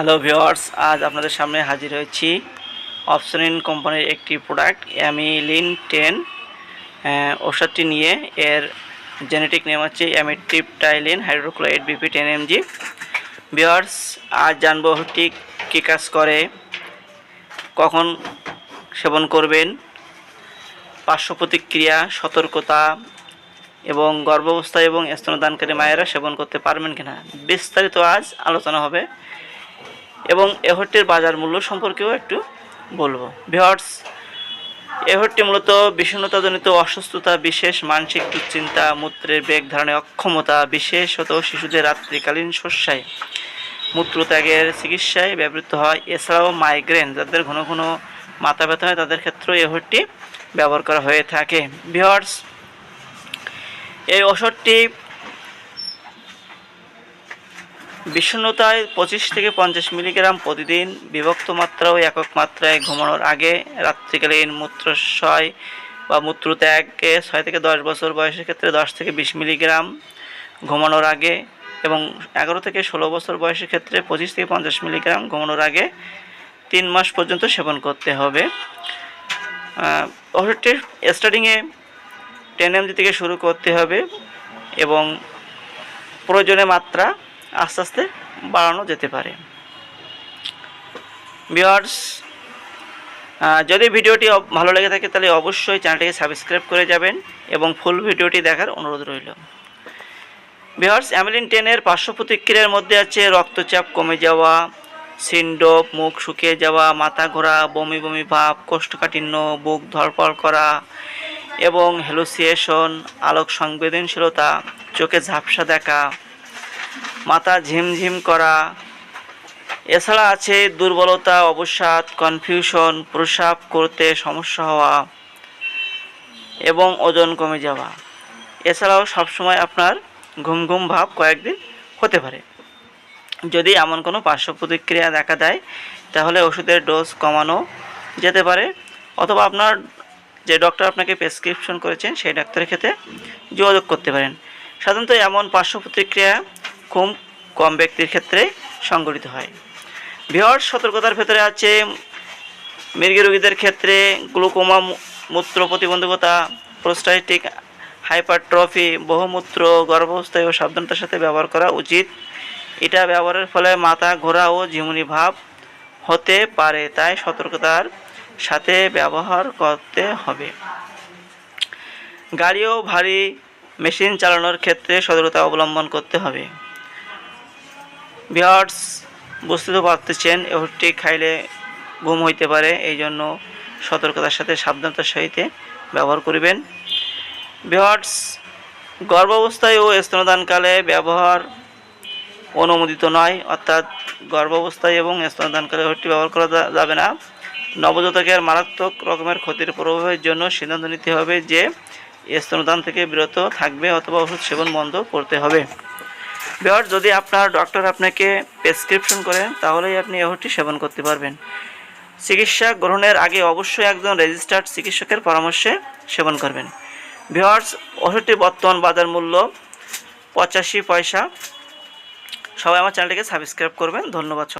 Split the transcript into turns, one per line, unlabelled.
Hello viewers আজ আপনাদের সামনে হাজির হয়েছি অপসনিন কোম্পানির একটি প্রোডাক্ট অ্যামিলিন টেন ওষুধটি নিয়ে। এর জেনেটিক নেম হচ্ছে amitriptyline hydrochloride BP ten M G viewers জানব ওষুধটি কী কাজ করে, কখন সেবন করবেন, পার্শ্ব প্রতিক্রিয়া, সতর্কতা এবং গর্ভাবস্থা এবং স্তনদানকারী মায়েরা সেবন করতে পারবেন কিনা। বিস্তারিত আজ আলোচনা হবে এবং এহরটির বাজার মূল্য সম্পর্কেও একটু বলব। ভিওয়ার্স এহরটি মূলত বিষণ্ণতাজনিত অসুস্থতা, বিশেষ মানসিক দুশ্চিন্তা, মূত্রের বেগ ধারণে অক্ষমতা, বিশেষত শিশুদের রাত্রিকালীন শস্যায় মূত্রত্যাগের চিকিৎসায় ব্যবহৃত হয়। এছাড়াও মাইগ্রেন, যাদের ঘন ঘন মাথা ব্যথা হয়, তাদের ক্ষেত্রেও এহরটি ব্যবহার করা হয়ে থাকে। ভিওয়ার্স এই ওষুধটি বিষণ্ণতায় পঁচিশ থেকে পঞ্চাশ মিলিগ্রাম প্রতিদিন বিভক্ত মাত্রা ও একক মাত্রায় ঘুমানোর আগে রাত্রিকালীন মূত্রশয় বা মূত্রত্যাগকে ছয় থেকে দশ বছর বয়সের ক্ষেত্রে দশ থেকে বিশ মিলিগ্রাম ঘুমানোর আগে এবং এগারো থেকে ষোলো বছর বয়সের ক্ষেত্রে পঁচিশ থেকে পঞ্চাশ মিলিগ্রাম ঘুমানোর আগে তিন মাস পর্যন্ত সেবন করতে হবে। ওষুধটির স্টার্টিংয়ে টেন এমজি থেকে শুরু করতে হবে এবং প্রয়োজনে মাত্রা আস্তে আস্তে বাড়ানো যেতে পারে। ভিওয়ার্স যদি ভিডিওটি ভালো লেগে থাকে তাহলে অবশ্যই চ্যানেলটিকে সাবস্ক্রাইব করে যাবেন এবং ফুল ভিডিওটি দেখার অনুরোধ রইল। ভিওয়ার্স অ্যামিলিন টেনের পার্শ্ব প্রতিক্রিয়ার মধ্যে আছে রক্তচাপ কমে যাওয়া, সিন্ডোপ, মুখ শুকিয়ে যাওয়া, মাথা ঘোরা, বমি বমি ভাব, কোষ্ঠকাঠিন্য, বুক ধরপড় করা এবং হ্যালুসিয়েশন আলোক সংবেদনশীলতা, চোখে ঝাপসা দেখা মাথা ঝিমঝিম করা। এছাড়া আছে দুর্বলতা, অবসাদ কনফিউশন প্রসাব করতে সমস্যা হওয়া এবং ওজন কমে যাওয়া। এছাড়াও সবসময় আপনার ঘুম ঘুম ভাব কয়েকদিন হতে পারে। যদি এমন কোনো পার্শ্ব প্রতিক্রিয়া দেখা দেয়, তাহলে ওষুধের ডোজ কমানো যেতে পারে। অথবা আপনার যে ডক্টর আপনাকে প্রেসক্রিপশন করেছেন, সেই ডাক্তারের ক্ষেত্রে যোগাযোগ করতে পারেন। সাধারণত এমন পার্শ্ব প্রতিক্রিয়া খুব কম ব্যক্তির ক্ষেত্রে সংঘটিত হয়। বৃহৎ সতর্কতার ভেতরে আছে মৃগী রোগীদের ক্ষেত্রে গ্লুকোমা মূত্র প্রতিবন্ধকতা, প্রোস্টাইটিক হাইপারট্রফি, বহুমূত্র গর্ভাবস্থায় ও সাবধানতার সাথে ব্যবহার করা উচিত। এটা ব্যবহারের ফলে মাথা ঘোরা ও ঝিমুনি ভাব হতে পারে, তাই সতর্কতার সাথে ব্যবহার করতে হবে। গাড়ি ও ভারী মেশিন চালানোর ক্ষেত্রে সতর্কতা অবলম্বন করতে হবে। বিহার্স বুঝতে তো পারতেছেন ওষুধটি খাইলে ঘুম হইতে পারে, এই জন্য সতর্কতার সাথে সাবধানতার সহিত ব্যবহার করিবেন। বিহার্স গর্ভাবস্থায় ও স্তনদানকালে ব্যবহার অনুমোদিত নয়, অর্থাৎ গর্ভাবস্থায় এবং স্তনদানকালে ওষুধটি ব্যবহার করা যাবে না। নবজাতকের মারাত্মক রকমের ক্ষতির প্রভাবের জন্য সিদ্ধান্ত নিতে হবে যে স্তনদান থেকে বিরত থাকবে অথবা ওষুধ সেবন বন্ধ করতে হবে। বিহার যদি আপনার ডক্টর আপনাকে প্রেসক্রিপশন করেন তাহলেই আপনি এহটি সেবন করতে পারবেন। চিকিৎসা গ্রহণের আগে অবশ্যই একজন রেজিস্টার্ড চিকিৎসকের পরামর্শে সেবন করবেন। ভিওয়ার্স ওষুধটি বর্তমান বাজার মূল্য পঁচাশি পয়সা। সবাই আমার চ্যানেলটিকে সাবস্ক্রাইব করবেন। ধন্যবাদ